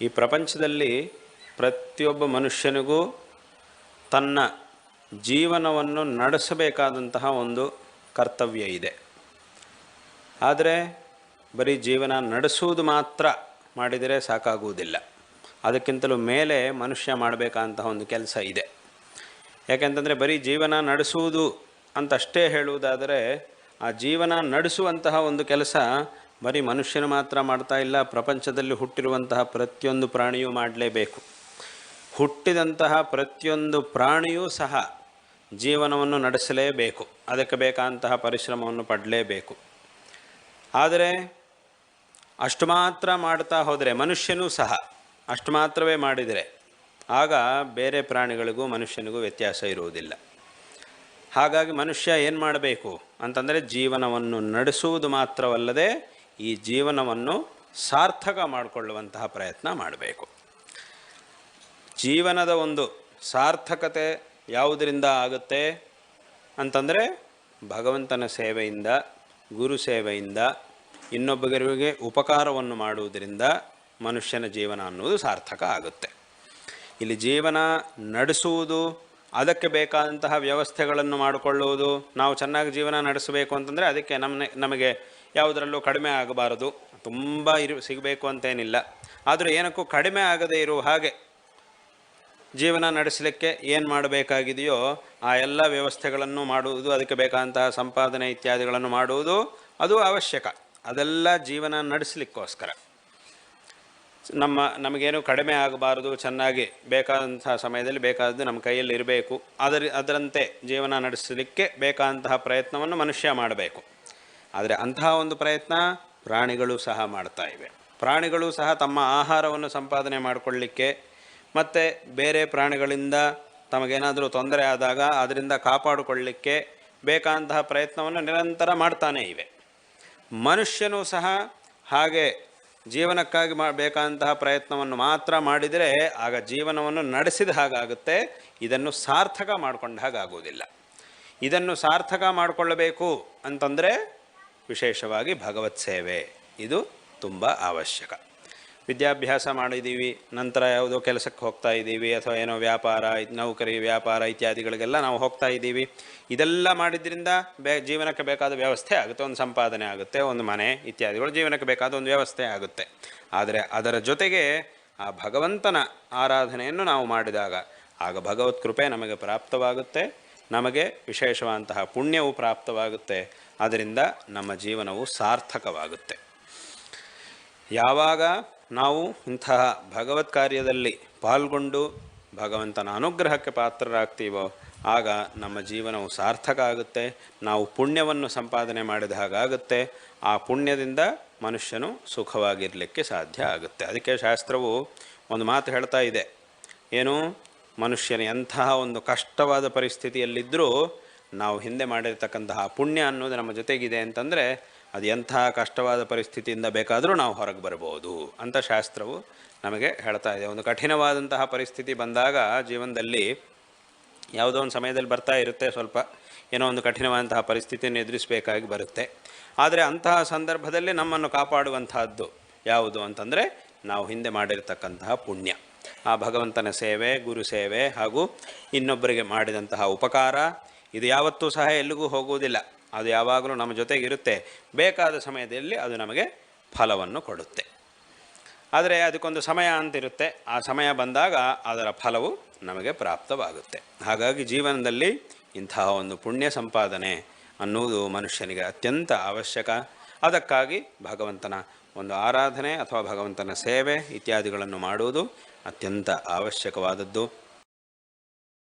ಈ ಪ್ರಪಂಚದಲ್ಲಿ ಪ್ರತಿಯೊಬ್ಬ ಮನುಷ್ಯನಿಗೂ ತನ್ನ ಜೀವನವನ್ನು ನಡೆಸಬೇಕಾದಂತಹ ಒಂದು ಕರ್ತವ್ಯ ಇದೆ. ಆದರೆ ಬರೀ ಜೀವನ ನಡೆಸುವುದು ಮಾತ್ರ ಮಾಡಿದರೆ ಸಾಕಾಗುವುದಿಲ್ಲ. ಅದಕ್ಕಿಂತಲೂ ಮೇಲೆ ಮನುಷ್ಯ ಮಾಡಬೇಕಂತಹ ಒಂದು ಕೆಲಸ ಇದೆ. ಯಾಕೆಂತಂದರೆ ಬರೀ ಜೀವನ ನಡೆಸುವುದು ಅಂತಷ್ಟೇ ಹೇಳುವುದಾದರೆ ಆ ಜೀವನ ನಡೆಸುವಂತಹ ಒಂದು ಕೆಲಸ ಬರೀ ಮನುಷ್ಯನು ಮಾತ್ರ ಮಾಡ್ತಾ ಇಲ್ಲ, ಪ್ರಪಂಚದಲ್ಲಿ ಹುಟ್ಟಿರುವಂತಹ ಪ್ರತಿಯೊಂದು ಪ್ರಾಣಿಯೂ ಮಾಡಲೇಬೇಕು. ಹುಟ್ಟಿದಂತಹ ಪ್ರತಿಯೊಂದು ಪ್ರಾಣಿಯೂ ಸಹ ಜೀವನವನ್ನು ನಡೆಸಲೇಬೇಕು, ಅದಕ್ಕೆ ಬೇಕಾದಂತಹ ಪರಿಶ್ರಮವನ್ನು ಪಡಲೇಬೇಕು. ಆದರೆ ಅಷ್ಟು ಮಾತ್ರ ಮಾಡ್ತಾ ಹೋದರೆ ಮನುಷ್ಯನೂ ಸಹ ಅಷ್ಟು ಮಾತ್ರವೇ ಮಾಡಿದರೆ ಆಗ ಬೇರೆ ಪ್ರಾಣಿಗಳಿಗೂ ಮನುಷ್ಯನಿಗೂ ವ್ಯತ್ಯಾಸ ಇರುವುದಿಲ್ಲ. ಹಾಗಾಗಿ ಮನುಷ್ಯ ಏನು ಮಾಡಬೇಕು ಅಂತಂದರೆ ಜೀವನವನ್ನು ನಡೆಸುವುದು ಮಾತ್ರವಲ್ಲದೆ ಈ ಜೀವನವನ್ನು ಸಾರ್ಥಕ ಮಾಡಿಕೊಳ್ಳುವಂತಹ ಪ್ರಯತ್ನ ಮಾಡಬೇಕು. ಜೀವನದ ಒಂದು ಸಾರ್ಥಕತೆ ಯಾವುದರಿಂದ ಆಗುತ್ತೆ ಅಂತಂದರೆ ಭಗವಂತನ ಸೇವೆಯಿಂದ, ಗುರು ಸೇವೆಯಿಂದ, ಇನ್ನೊಬ್ಬರಿಗೆ ಉಪಕಾರವನ್ನು ಮಾಡುವುದರಿಂದ ಮನುಷ್ಯನ ಜೀವನ ಅನ್ನುವುದು ಸಾರ್ಥಕ ಆಗುತ್ತೆ. ಇಲ್ಲಿ ಜೀವನ ನಡೆಸುವುದು, ಅದಕ್ಕೆ ಬೇಕಾದಂತಹ ವ್ಯವಸ್ಥೆಗಳನ್ನು ಮಾಡಿಕೊಳ್ಳುವುದು, ನಾವು ಚೆನ್ನಾಗಿ ಜೀವನ ನಡೆಸಬೇಕು ಅಂತಂದರೆ ಅದಕ್ಕೆ ನಮ್ಮ ನಮಗೆ ಯಾವುದರಲ್ಲೂ ಕಡಿಮೆ ಆಗಬಾರದು. ತುಂಬ ಇರು, ಸಿಗಬೇಕು ಅಂತೇನಿಲ್ಲ. ಆದರೂ ಏನಕ್ಕೂ ಕಡಿಮೆ ಆಗದೇ ಇರುವ ಹಾಗೆ ಜೀವನ ನಡೆಸಲಿಕ್ಕೆ ಏನು ಮಾಡಬೇಕಾಗಿದೆಯೋ ಆ ಎಲ್ಲ ವ್ಯವಸ್ಥೆಗಳನ್ನು ಮಾಡುವುದು, ಅದಕ್ಕೆ ಬೇಕಾದಂತಹ ಸಂಪಾದನೆ ಇತ್ಯಾದಿಗಳನ್ನು ಮಾಡುವುದು ಅದು ಅವಶ್ಯಕ. ಅದೆಲ್ಲ ಜೀವನ ನಡೆಸಲಿಕ್ಕೋಸ್ಕರ. ನಮ್ಮ, ನಮಗೇನು ಕಡಿಮೆ ಆಗಬಾರದು, ಚೆನ್ನಾಗಿ ಬೇಕಾದಂತಹ ಸಮಯದಲ್ಲಿ ಬೇಕಾದದ್ದು ನಮ್ಮ ಕೈಯಲ್ಲಿ ಇರಬೇಕು. ಅದರ, ಅದರಂತೆ ಜೀವನ ನಡೆಸಲಿಕ್ಕೆ ಬೇಕಾದಂತಹ ಪ್ರಯತ್ನವನ್ನು ಮನುಷ್ಯ ಮಾಡಬೇಕು. ಆದರೆ ಅಂತಹ ಒಂದು ಪ್ರಯತ್ನ ಪ್ರಾಣಿಗಳು ಸಹ ಮಾಡ್ತಾ ಇವೆ. ಪ್ರಾಣಿಗಳು ಸಹ ತಮ್ಮ ಆಹಾರವನ್ನು ಸಂಪಾದನೆ ಮಾಡಿಕೊಳ್ಳಿಕ್ಕೆ ಮತ್ತು ಬೇರೆ ಪ್ರಾಣಿಗಳಿಂದ ತಮಗೇನಾದರೂ ತೊಂದರೆ ಆದಾಗ ಅದರಿಂದ ಕಾಪಾಡಿಕೊಳ್ಳಿಕ್ಕೆ ಬೇಕಾದಂತಹ ಪ್ರಯತ್ನವನ್ನು ನಿರಂತರ ಮಾಡ್ತಾನೇ ಇವೆ. ಮನುಷ್ಯನೂ ಸಹ ಹಾಗೆ ಜೀವನಕ್ಕಾಗಿ ಮಾಡಬೇಕಾದಂತಹ ಪ್ರಯತ್ನವನ್ನು ಮಾತ್ರ ಮಾಡಿದರೆ ಆಗ ಜೀವನವನ್ನು ನಡೆಸಿದ ಹಾಗಾಗುತ್ತೆ. ಇದನ್ನು ಸಾರ್ಥಕ ಮಾಡಿಕೊಂಡ ಹಾಗಾಗುವುದಿಲ್ಲ. ಇದನ್ನು ಸಾರ್ಥಕ ಮಾಡಿಕೊಳ್ಳಬೇಕು ಅಂತಂದರೆ ವಿಶೇಷವಾಗಿ ಭಗವತ್ ಸೇವೆ. ಇದು ತುಂಬ ಅವಶ್ಯಕ. ವಿದ್ಯಾಭ್ಯಾಸ ಮಾಡಿದ್ದೀವಿ, ನಂತರ ಯಾವುದೋ ಕೆಲಸಕ್ಕೆ ಹೋಗ್ತಾ ಇದ್ದೀವಿ, ಅಥವಾ ಏನೋ ವ್ಯಾಪಾರ, ನೌಕರಿ, ವ್ಯಾಪಾರ ಇತ್ಯಾದಿಗಳಿಗೆಲ್ಲ ನಾವು ಹೋಗ್ತಾ ಇದ್ದೀವಿ. ಇದೆಲ್ಲ ಮಾಡಿದ್ರಿಂದ ಬೇ, ಜೀವನಕ್ಕೆ ಬೇಕಾದ ವ್ಯವಸ್ಥೆ ಆಗುತ್ತೆ, ಒಂದು ಸಂಪಾದನೆ ಆಗುತ್ತೆ, ಒಂದು ಮನೆ ಇತ್ಯಾದಿಗಳು ಜೀವನಕ್ಕೆ ಬೇಕಾದ ಒಂದು ವ್ಯವಸ್ಥೆ ಆಗುತ್ತೆ. ಆದರೆ ಅದರ ಜೊತೆಗೆ ಆ ಭಗವಂತನ ಆರಾಧನೆಯನ್ನು ನಾವು ಮಾಡಿದಾಗ, ಆಗ ಭಗವತ್ ಕೃಪೆ ನಮಗೆ ಪ್ರಾಪ್ತವಾಗುತ್ತೆ, ನಮಗೆ ವಿಶೇಷವಾದಂತಹ ಪುಣ್ಯವು ಪ್ರಾಪ್ತವಾಗುತ್ತೆ ಅದರಿಂದ ನಮ್ಮ ಜೀವನವು ಸಾರ್ಥಕವಾಗುತ್ತೆ. ಯಾವಾಗ ನಾವು ಇಂತಹ ಭಗವತ್ ಕಾರ್ಯದಲ್ಲಿ ಪಾಲ್ಗೊಂಡು ಭಗವಂತನ ಅನುಗ್ರಹಕ್ಕೆ ಪಾತ್ರರಾಗ್ತೀವೋ, ಆಗ ನಮ್ಮ ಜೀವನವು ಸಾರ್ಥಕ ಆಗುತ್ತೆ. ನಾವು ಪುಣ್ಯವನ್ನು ಸಂಪಾದನೆ ಮಾಡಿದ ಹಾಗಾಗುತ್ತೆ. ಆ ಪುಣ್ಯದಿಂದ ಮನುಷ್ಯನು ಸುಖವಾಗಿರಲಿಕ್ಕೆ ಸಾಧ್ಯ ಆಗುತ್ತೆ. ಅದಕ್ಕೆ ಶಾಸ್ತ್ರವು ಒಂದು ಮಾತು ಹೇಳ್ತಾ ಇದೆ. ಏನು? ಮನುಷ್ಯನ ಎಂತಹ ಒಂದು ಕಷ್ಟವಾದ ಪರಿಸ್ಥಿತಿಯಲ್ಲಿದ್ದರೂ ನಾವು ಹಿಂದೆ ಮಾಡಿರ್ತಕ್ಕಂತಹ ಪುಣ್ಯ ಅನ್ನೋದು ನಮ್ಮ ಜೊತೆಗಿದೆ ಅಂತಂದರೆ ಅದು ಎಂಥ ಕಷ್ಟವಾದ ಪರಿಸ್ಥಿತಿಯಿಂದ ಬೇಕಾದರೂ ನಾವು ಹೊರಗೆ ಬರ್ಬೋದು ಅಂತ ಶಾಸ್ತ್ರವು ನಮಗೆ ಹೇಳ್ತಾ ಇದೆ. ಒಂದು ಕಠಿಣವಾದಂತಹ ಪರಿಸ್ಥಿತಿ ಬಂದಾಗ ಜೀವನದಲ್ಲಿ ಯಾವುದೋ ಒಂದು ಸಮಯದಲ್ಲಿ ಬರ್ತಾ ಇರುತ್ತೆ, ಸ್ವಲ್ಪ ಏನೋ ಒಂದು ಕಠಿಣವಾದಂತಹ ಪರಿಸ್ಥಿತಿಯನ್ನು ಎದುರಿಸಬೇಕಾಗಿ ಬರುತ್ತೆ. ಆದರೆ ಅಂತಹ ಸಂದರ್ಭದಲ್ಲಿ ನಮ್ಮನ್ನು ಕಾಪಾಡುವಂತಹದ್ದು ಯಾವುದು ಅಂತಂದರೆ ನಾವು ಹಿಂದೆ ಮಾಡಿರ್ತಕ್ಕಂತಹ ಪುಣ್ಯ. ಆ ಭಗವಂತನ ಸೇವೆ, ಗುರು ಸೇವೆ ಹಾಗೂ ಇನ್ನೊಬ್ಬರಿಗೆ ಮಾಡಿದಂತಹ ಉಪಕಾರ ಇದು ಯಾವತ್ತೂ ಸಹ ಎಲ್ಲಿಗೂ ಹೋಗುವುದಿಲ್ಲ. ಅದು ಯಾವಾಗಲೂ ನಮ್ಮ ಜೊತೆಗಿರುತ್ತೆ ಬೇಕಾದ ಸಮಯದಲ್ಲಿ ಅದು ನಮಗೆ ಫಲವನ್ನು ಕೊಡುತ್ತೆ. ಆದರೆ ಅದಕ್ಕೊಂದು ಸಮಯ ಅಂತಿರುತ್ತೆ. ಆ ಸಮಯ ಬಂದಾಗ ಅದರ ಫಲವು ನಮಗೆ ಪ್ರಾಪ್ತವಾಗುತ್ತೆ. ಹಾಗಾಗಿ ಜೀವನದಲ್ಲಿ ಇಂತಹ ಒಂದು ಪುಣ್ಯ ಸಂಪಾದನೆ ಅನ್ನುವುದು ಮನುಷ್ಯನಿಗೆ ಅತ್ಯಂತ ಅವಶ್ಯಕ. ಅದಕ್ಕಾಗಿ ಭಗವಂತನ ಒಂದು ಆರಾಧನೆ ಅಥವಾ ಭಗವಂತನ ಸೇವೆ ಇತ್ಯಾದಿಗಳನ್ನು ಮಾಡುವುದು ಅತ್ಯಂತ ಅವಶ್ಯಕವಾದದ್ದು.